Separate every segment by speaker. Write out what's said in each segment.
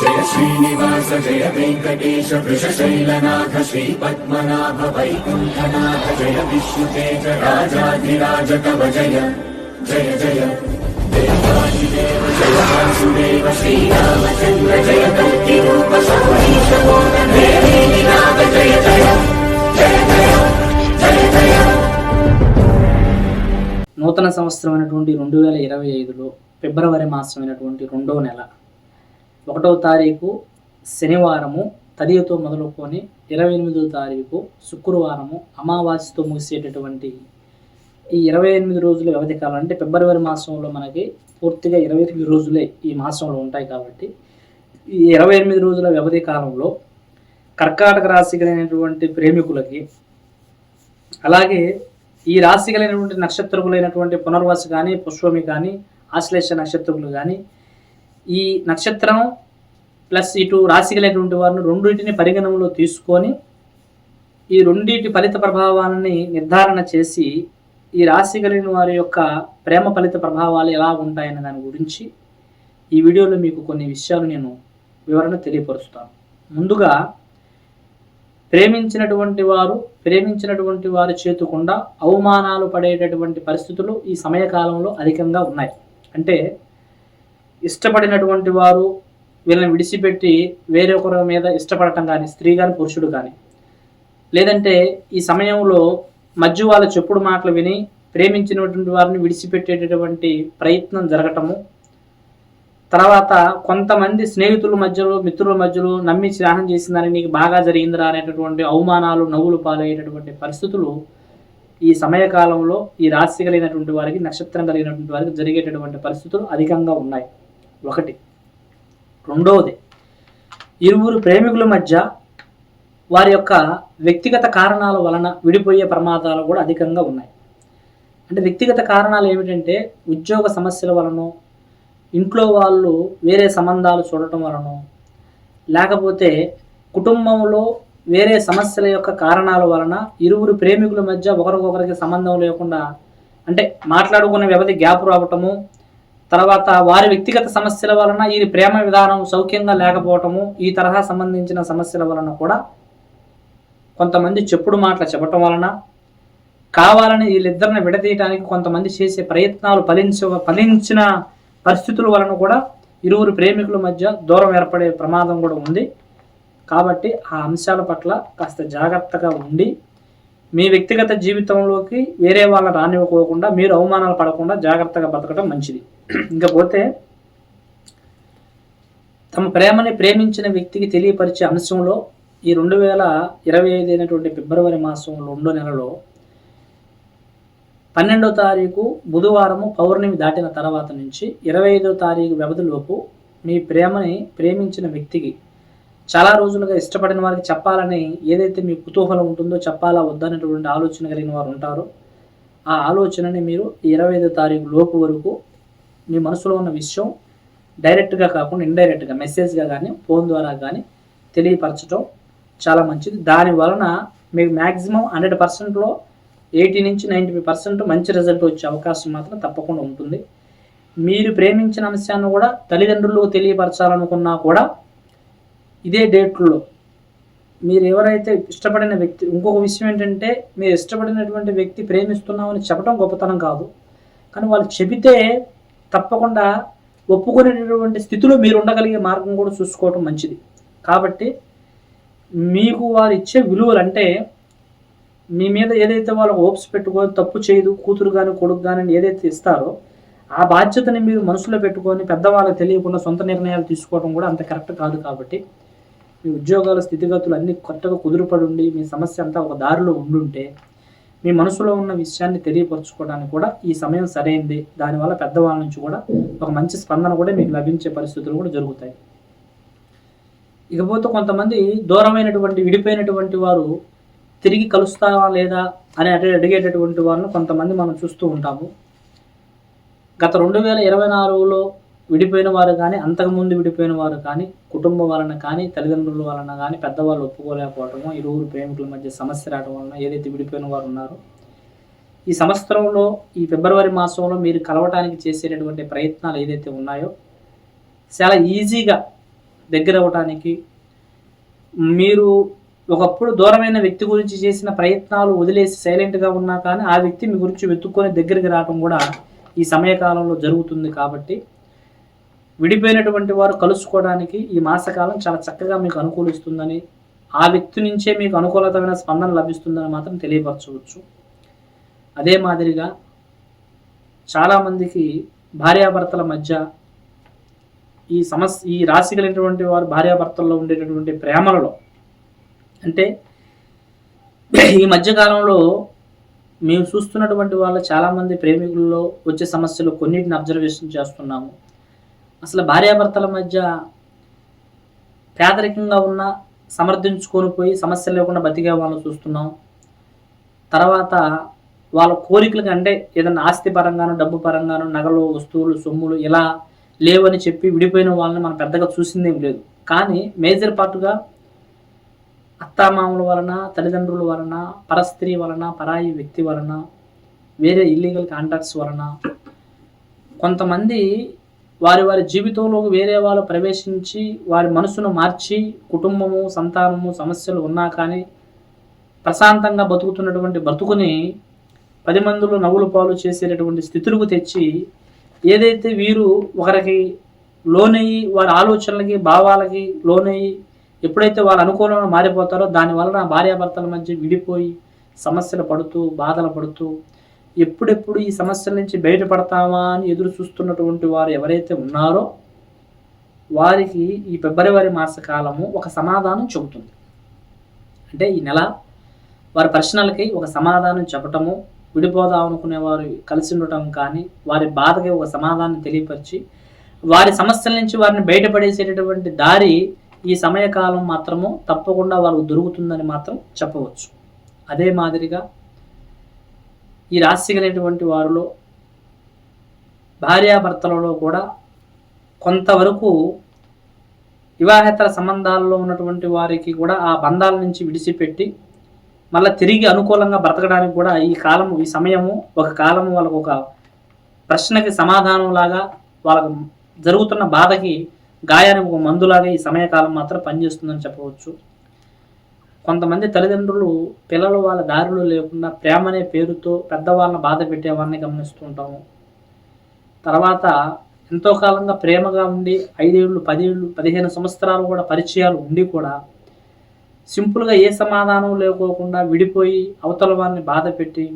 Speaker 1: జయ శ్రీనివాస జయ వెంకటేశ వృషశైలనాథ శ్రీ పద్మనాభ వైకుంఠనాథ జయ విష్ణుతేజ రాజాధిరాజ కవ జయ జయ జయ. దేవాదిదేవ జయ వాసుదేవ శ్రీరామచంద్ర జయ కల్కి రూప సౌరీశ నాగ జయ జయ. జయ జయ జయ జయ.
Speaker 2: నూతన సంవత్సరమైనటువంటి రెండు వేల ఇరవై ఐదులో ఫిబ్రవరి మాసమైనటువంటి రెండవ నెల. ఒకటవ తారీఖు శనివారము తదియతో మొదలుకొని ఇరవై ఎనిమిదవ తారీఖు శుక్రవారము అమావాస్యతో ముగిసేటటువంటి ఈ ఇరవై ఎనిమిది రోజుల వ్యవధి కాలం అంటే ఫిబ్రవరి మాసంలో మనకి పూర్తిగా ఇరవై ఎనిమిది రోజులే ఈ మాసంలో ఉంటాయి కాబట్టి ఈ ఇరవై ఎనిమిది రోజుల వ్యవధి కాలంలో కర్కాటక రాశి కలిగినటువంటి ప్రేమికులకి అలాగే ఈ రాశి కలిగినటువంటి నక్షత్రములైనటువంటి పునర్వాసు కానీ పుష్పమి కానీ ఆశ్లేష నక్షత్రములు కానీ ఈ నక్షత్రం ప్లస్ ఇటు రాశి కలిగినటువంటి వారిని రెండింటిని పరిగణనలో తీసుకొని ఈ రెండింటి ఫలిత ప్రభావాలని నిర్ధారణ చేసి ఈ రాశి కలిగిన వారి యొక్క ప్రేమ ఫలిత ప్రభావాలు ఎలా ఉంటాయనే దాని గురించి ఈ వీడియోలో మీకు కొన్ని విషయాలు నేను వివరణ తెలియపరుస్తాను. ముందుగా ప్రేమించినటువంటి వారు ప్రేమించినటువంటి వారు చేతుకుండా అవమానాలు పడేటటువంటి పరిస్థితులు ఈ సమయకాలంలో అధికంగా ఉన్నాయి. అంటే ఇష్టపడినటువంటి వారు వీళ్ళని విడిచిపెట్టి వేరొకరి మీద ఇష్టపడటం కానీ స్త్రీ కానీ పురుషుడు కానీ లేదంటే ఈ సమయంలో మధ్య వాళ్ళ చెప్పుడు మాటలు విని ప్రేమించినటువంటి వారిని విడిచిపెట్టేటటువంటి ప్రయత్నం జరగటము. తర్వాత కొంతమంది స్నేహితుల మధ్యలో మిత్రుల మధ్యలో నమ్మి స్నానం చేసిందని నీకు బాగా జరిగిందిరా అనేటటువంటి అవమానాలు నవ్వులు పాలయ్యేటటువంటి పరిస్థితులు ఈ సమయకాలంలో ఈ రాశి కలిగినటువంటి వారికి నక్షత్రం కలిగినటువంటి వారికి జరిగేటటువంటి పరిస్థితులు అధికంగా ఉన్నాయి. ఒకటి. రెండవది ఇరువురు ప్రేమికుల మధ్య వారి యొక్క వ్యక్తిగత కారణాల వలన విడిపోయే ప్రమాదాలు కూడా అధికంగా ఉన్నాయి. అంటే వ్యక్తిగత కారణాలు ఏమిటంటే ఉద్యోగ సమస్యల వలన ఇంట్లో వాళ్ళు వేరే సంబంధాలు చూడటం వలన లేకపోతే కుటుంబంలో వేరే సమస్యల యొక్క కారణాల వలన ఇరువురు ప్రేమికుల మధ్య ఒకరికొకరికి సంబంధం లేకుండా అంటే మాట్లాడుకునే వ్యవధి గ్యాప్ రావటము తర్వాత వారి వ్యక్తిగత సమస్యల వలన ఈ ప్రేమ విధానం సౌఖ్యంగా లేకపోవటము ఈ తరహా సంబంధించిన సమస్యల వలన కూడా కొంతమంది చెప్పుడు మాటలు చెప్పటం వలన కావాలని వీళ్ళిద్దరిని విడదీయడానికి కొంతమంది చేసే ప్రయత్నాలు ఫలించ ఫలించిన పరిస్థితుల వలన కూడా ఇరువురు ప్రేమికుల మధ్య దూరం ఏర్పడే ప్రమాదం కూడా ఉంది. కాబట్టి ఆ అంశాల పట్ల కాస్త జాగ్రత్తగా ఉండి మీ వ్యక్తిగత జీవితంలోకి వేరే వాళ్ళని రానివ్వకోకుండా మీరు అవమానాలు పడకుండా జాగ్రత్తగా బతకడం మంచిది. ఇంకపోతే తమ ప్రేమని ప్రేమించిన వ్యక్తికి తెలియపరిచే అంశంలో ఈ రెండు వేల ఇరవై ఐదు అయినటువంటి ఫిబ్రవరి మాసం రెండో నెలలో పన్నెండో తారీఖు బుధవారము పౌర్ణమి దాటిన తర్వాత నుంచి ఇరవై ఐదో తారీఖు వ్యవధిలోపు మీ ప్రేమని ప్రేమించిన వ్యక్తికి చాలా రోజులుగా ఇష్టపడిన వారికి చెప్పాలని ఏదైతే మీ కుతూహలం ఉంటుందో చెప్పాలా వద్దనేటువంటి ఆలోచన కలిగిన వారు ఉంటారో ఆ ఆలోచనని మీరు ఇరవై ఐదో తారీఖు లోపు వరకు మీ మనసులో ఉన్న విషయం డైరెక్ట్గా కాకుండా ఇండైరెక్ట్గా మెసేజ్గా కానీ ఫోన్ ద్వారా కానీ తెలియపరచడం చాలా మంచిది. దాని వలన మీకు మ్యాక్సిమం హండ్రెడ్ పర్సెంట్లో ఎయిటీ నుంచి నైంటీ ఫైవ్ పర్సెంట్ మంచి రిజల్ట్ వచ్చే అవకాశం మాత్రం తప్పకుండా ఉంటుంది. మీరు ప్రేమించిన అంశాన్ని కూడా తల్లిదండ్రులకు తెలియపరచాలనుకున్నా కూడా ఇదే డేట్లో మీరు ఎవరైతే ఇష్టపడిన వ్యక్తి ఇంకొక విషయం ఏంటంటే మీరు ఇష్టపడినటువంటి వ్యక్తి ప్రేమిస్తున్నామని చెప్పడం గొప్పతనం కాదు. కానీ వాళ్ళు చెబితే తప్పకుండా ఒప్పుకునేటటువంటి స్థితిలో మీరు ఉండగలిగే మార్గం కూడా చూసుకోవటం మంచిది. కాబట్టి మీకు వారు ఇచ్చే విలువలు అంటే మీ మీద ఏదైతే వాళ్ళు హోప్స్ పెట్టుకొని తప్పు చేయదు కూతురు కానీ కొడుకు కానీ ఏదైతే ఇస్తారో ఆ బాధ్యతని మీరు మనసులో పెట్టుకొని పెద్దవాళ్ళకి తెలియకుండా సొంత నిర్ణయాలు తీసుకోవడం కూడా అంత కరెక్ట్ కాదు కాబట్టి మీ ఉద్యోగాల స్థితిగతులు అన్నీ కొత్తగా కుదురుపడి ఉండి మీ సమస్య అంతా ఒక దారిలో ఉండుంటే మీ మనసులో ఉన్న విషయాన్ని తెలియపరచుకోవడానికి కూడా ఈ సమయం సరైంది. దానివల్ల పెద్దవాళ్ళ నుంచి కూడా ఒక మంచి స్పందన కూడా మీకు లభించే పరిస్థితులు కూడా జరుగుతాయి. ఇకపోతే కొంతమంది దూరమైనటువంటి విడిపోయినటువంటి వారు తిరిగి కలుస్తావా లేదా అని అటు అడిగేటటువంటి వారిని కొంతమంది మనం చూస్తూ ఉంటాము. గత రెండు వేల ఇరవై నాలుగులో విడిపోయిన వారు కానీ అంతకుముందు విడిపోయిన వారు కానీ కుటుంబం వలన కానీ తల్లిదండ్రుల వలన కానీ పెద్దవాళ్ళు ఒప్పుకోలేకపోవడము ఇరువురు ప్రేమికుల మధ్య సమస్య రావడం వలన ఏదైతే విడిపోయిన వారు ఉన్నారో ఈ సంవత్సరంలో ఈ ఫిబ్రవరి మాసంలో మీరు కలవటానికి చేసేటటువంటి ప్రయత్నాలు ఏదైతే ఉన్నాయో చాలా ఈజీగా దగ్గర అవ్వటానికి మీరు ఒకప్పుడు దూరమైన వ్యక్తి గురించి చేసిన ప్రయత్నాలు వదిలేసి సైలెంట్గా ఉన్నా కానీ ఆ వ్యక్తి మీ గురించి వెతుక్కొని దగ్గరికి రావడం కూడా ఈ సమయకాలంలో జరుగుతుంది కాబట్టి విడిపోయినటువంటి వారు కలుసుకోవడానికి ఈ మాసకాలం చాలా చక్కగా మీకు అనుకూలిస్తుందని ఆ వ్యక్తి నుంచే మీకు అనుకూలతమైన స్పందన లభిస్తుందని మాత్రం తెలియపరచవచ్చు. అదే మాదిరిగా చాలామందికి భార్యాభర్తల మధ్య ఈ సమస్య ఈ రాశి కలిగినటువంటి వారు భార్యాభర్తల్లో ఉండేటటువంటి ప్రేమలలో అంటే ఈ మధ్యకాలంలో మేము చూస్తున్నటువంటి వాళ్ళ చాలామంది ప్రేమికుల్లో వచ్చే సమస్యలు కొన్నిటిని అబ్జర్వేషన్ చేస్తున్నాము. అసలు భార్యాభర్తల మధ్య పేదరికంగా ఉన్న సమర్థించుకొని పోయి సమస్యలు లేకుండా బతికే వాళ్ళని చూస్తున్నాం. తర్వాత వాళ్ళ కోరికలకు అంటే ఏదైనా ఆస్తి పరంగాను డబ్బు పరంగానో నగలు వస్తువులు సొమ్ములు ఇలా లేవని చెప్పి విడిపోయిన వాళ్ళని మనం పెద్దగా చూసిందేం లేదు. కానీ మేజర్ పార్ట్గా అత్తామామల వలన తల్లిదండ్రుల వలన పరస్త్రీ వలన పరాయి వ్యక్తి వలన వేరే ఇల్లీగల్ కాంటాక్ట్స్ వలన కొంతమంది వారి వారి జీవితంలో వేరే వాళ్ళు ప్రవేశించి వారి మనసును మార్చి కుటుంబము సంతానము సమస్యలు ఉన్నా కానీ ప్రశాంతంగా బతుకుతున్నటువంటి బ్రతుకుని పది మందిలో నవ్వులు పాలు చేసేటటువంటి స్థితులకు తెచ్చి ఏదైతే వీరు ఒకరికి లోనయ్యి వారి ఆలోచనలకి భావాలకి లోనయ్యి ఎప్పుడైతే వాళ్ళు అనుకూలంగా మారిపోతారో దాని వలన భార్యాభర్తల మధ్య విడిపోయి సమస్యలు పడుతూ బాధలు పడుతూ ఎప్పుడెప్పుడు ఈ సమస్యల నుంచి బయటపడతామా అని ఎదురు చూస్తున్నటువంటి వారు ఎవరైతే ఉన్నారో వారికి ఈ ఫిబ్రవరి మాస కాలము ఒక సమాధానం చెబుతుంది. అంటే ఈ నెల వారి ప్రశ్నలకి ఒక సమాధానం చెప్పటము విడిపోదాం అనుకునే వారు కలిసి ఉండటం కానీ వారి బాధకి ఒక సమాధానం తెలియపరిచి వారి సమస్యల నుంచి వారిని బయటపడేసేటటువంటి దారి ఈ సమయకాలం మాత్రము తప్పకుండా వారు దొరుకుతుందని మాత్రం చెప్పవచ్చు. అదే మాదిరిగా ఈ రాశి కలిగినటువంటి వారిలో భార్యాభర్తలలో కూడా కొంతవరకు వివాహేతర సంబంధాల్లో ఉన్నటువంటి వారికి కూడా ఆ బంధాల నుంచి విడిచిపెట్టి మళ్ళీ తిరిగి అనుకూలంగా బ్రతకడానికి కూడా ఈ కాలము ఈ సమయము ఒక కాలము వాళ్ళకు ఒక ప్రశ్నకి సమాధానం లాగా వాళ్ళకు జరుగుతున్న బాధకి గాయానికి ఒక మందులాగా ఈ సమయకాలం మాత్రం పనిచేస్తుందని చెప్పవచ్చు. కొంతమంది తల్లిదండ్రులు పిల్లలు వాళ్ళ దారిలో లేకుండా ప్రేమ అనే పేరుతో పెద్దవాళ్ళని బాధ పెట్టేవారిని గమనిస్తూ ఉంటాము. తర్వాత ఎంతో కాలంగా ప్రేమగా ఉండి ఐదేళ్ళు పదేళ్ళు పదిహేను సంవత్సరాలు కూడా పరిచయాలు ఉండి కూడా సింపుల్గా ఏ సమాధానం లేకోకుండా విడిపోయి అవతల వారిని బాధ పెట్టి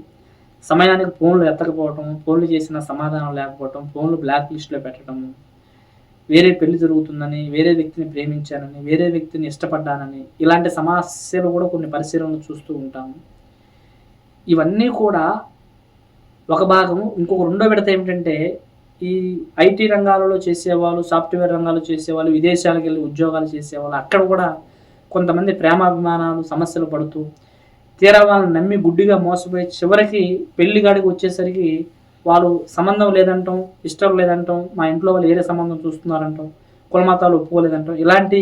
Speaker 2: సమయానికి ఫోన్లు ఎత్తకపోవటం ఫోన్లు చేసిన సమాధానం లేకపోవటం ఫోన్లు బ్లాక్ లిస్ట్లో పెట్టడం వేరే పెళ్ళి జరుగుతుందని వేరే వ్యక్తిని ప్రేమించానని వేరే వ్యక్తిని ఇష్టపడ్డానని ఇలాంటి సమస్యలు కూడా కొన్ని పరిశీలనలు చూస్తూ ఉంటాము. ఇవన్నీ కూడా ఒక భాగము. ఇంకొక రెండో విడత ఏమిటంటే ఈ ఐటీ రంగాలలో చేసేవాళ్ళు సాఫ్ట్వేర్ రంగాలు చేసేవాళ్ళు విదేశాలకు వెళ్ళి ఉద్యోగాలు చేసేవాళ్ళు అక్కడ కూడా కొంతమంది ప్రేమాభిమానాలు సమస్యలు పడుతూ తీరా వాళ్ళని నమ్మి గుడ్డిగా మోసపోయి చివరికి పెళ్ళి గాడికి వచ్చేసరికి వాళ్ళు సంబంధం లేదంటాం ఇష్టం లేదంటాం మా ఇంట్లో వాళ్ళు ఏరే సంబంధం చూస్తున్నారంటాం కులమతాలు ఒప్పుకోలేదంటాం. ఇలాంటి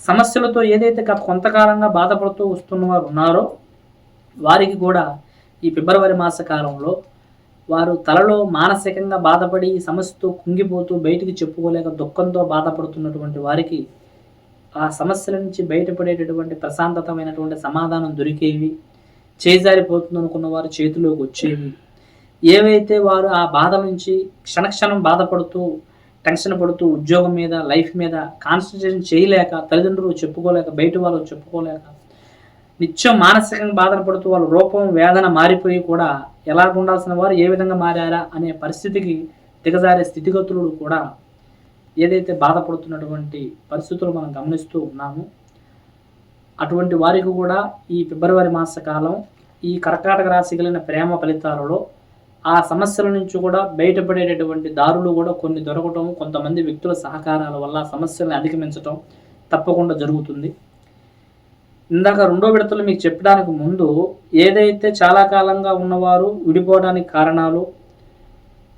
Speaker 2: సమస్యలతో ఏదైతే గత కొంతకాలంగా బాధపడుతూ వస్తున్న వారు ఉన్నారో వారికి కూడా ఈ ఫిబ్రవరి మాస కాలంలో వారు తలలో మానసికంగా బాధపడి ఈ సమస్యతో కుంగిపోతూ బయటికి చెప్పుకోలేక దుఃఖంతో బాధపడుతున్నటువంటి వారికి ఆ సమస్యల నుంచి బయటపడేటటువంటి ప్రశాంతతమైనటువంటి సమాధానం దొరికేవి చేజారిపోతుంది అనుకున్న వారు చేతిలోకి వచ్చేవి. ఏవైతే వారు ఆ బాధ నుంచి క్షణక్షణం బాధపడుతూ టెన్షన్ పడుతూ ఉద్యోగం మీద లైఫ్ మీద కాన్సన్ట్రేషన్ చేయలేక తల్లిదండ్రులు చెప్పుకోలేక బయట వాళ్ళు చెప్పుకోలేక నిత్యం మానసికంగా బాధన పడుతూ వాళ్ళ రూపం వేదన మారిపోయి కూడా ఎలా ఉండాల్సిన వారు ఏ విధంగా మారారా అనే పరిస్థితికి దిగజారే స్థితిగతులు కూడా ఏదైతే బాధపడుతున్నటువంటి పరిస్థితులు మనం గమనిస్తూ ఉన్నాము. అటువంటి వారికి కూడా ఈ ఫిబ్రవరి మాస కాలం ఈ కర్కాటక రాశి కలిగిన ప్రేమ ఫలితాలలో ఆ సమస్యల నుంచి కూడా బయటపడేటటువంటి దారులు కూడా కొన్ని దొరకటం కొంతమంది వ్యక్తుల సహకారాల వల్ల సమస్యలను అధిగమించటం తప్పకుండా జరుగుతుంది. ఇందాక రెండో విడతలు మీకు చెప్పడానికి ముందు ఏదైతే చాలా కాలంగా ఉన్నవారు విడిపోవడానికి కారణాలు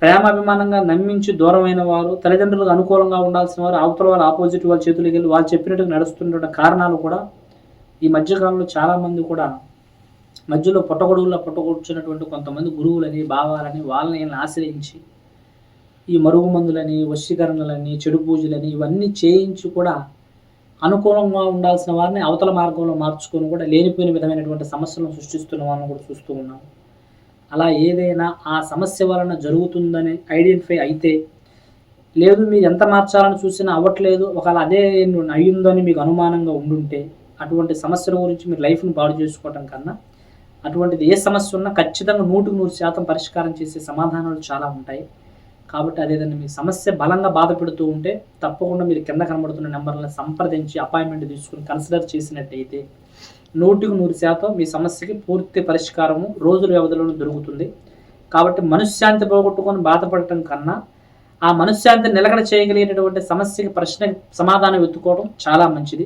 Speaker 2: ప్రేమాభిమానంగా నమ్మించి దూరమైన వారు తల్లిదండ్రులకు అనుకూలంగా ఉండాల్సిన వారు అవతల వారు ఆపోజిట్ వాళ్ళ చేతులకి వెళ్ళి వాళ్ళు చెప్పినట్టుగా నడుస్తున్న కారణాలు కూడా ఈ మధ్యకాలంలో చాలామంది కూడా మధ్యలో పుట్టగొడుగుల్లో పుట్టగొడుచున్నటువంటి కొంతమంది గురువులని భావాలని వాళ్ళని ఆశ్రయించి ఈ మరుగు మందులని వశీకరణలని చెడు పూజలని ఇవన్నీ చేయించి కూడా అనుకూలంగా ఉండాల్సిన వారిని అవతల మార్గంలో మార్చుకొని కూడా లేనిపోయిన విధమైనటువంటి సమస్యలను సృష్టిస్తున్న వాళ్ళని కూడా చూస్తూ ఉన్నాం. అలా ఏదైనా ఆ సమస్య వలన జరుగుతుందని ఐడెంటిఫై అయితే లేదు మీరు ఎంత మార్చాలని చూసినా అవ్వట్లేదు ఒకవేళ అదే అయ్యిందని మీకు అనుమానంగా ఉండుంటే అటువంటి సమస్యల గురించి మీరు లైఫ్ని పాడు చేసుకోవటం కన్నా అటువంటిది ఏ సమస్య ఉన్నా ఖచ్చితంగా నూటికి నూరు శాతం పరిష్కారం చేసే సమాధానాలు చాలా ఉంటాయి. కాబట్టి అదేదన్నా మీ సమస్య బలంగా బాధ పెడుతూ ఉంటే తప్పకుండా మీరు కింద కనబడుతున్న నెంబర్లను సంప్రదించి అపాయింట్మెంట్ తీసుకుని కన్సిడర్ చేసినట్టయితే నూటికి నూరు శాతం మీ సమస్యకి పూర్తి పరిష్కారము రోజుల వ్యవధిలోనే దొరుకుతుంది. కాబట్టి మనశ్శాంతి పోగొట్టుకొని బాధపడటం కన్నా ఆ మనశ్శాంతి నిలకడ చేయగలిగేటటువంటి సమస్యకి ప్రశ్న సమాధానం వెతుక్కోవడం చాలా మంచిది.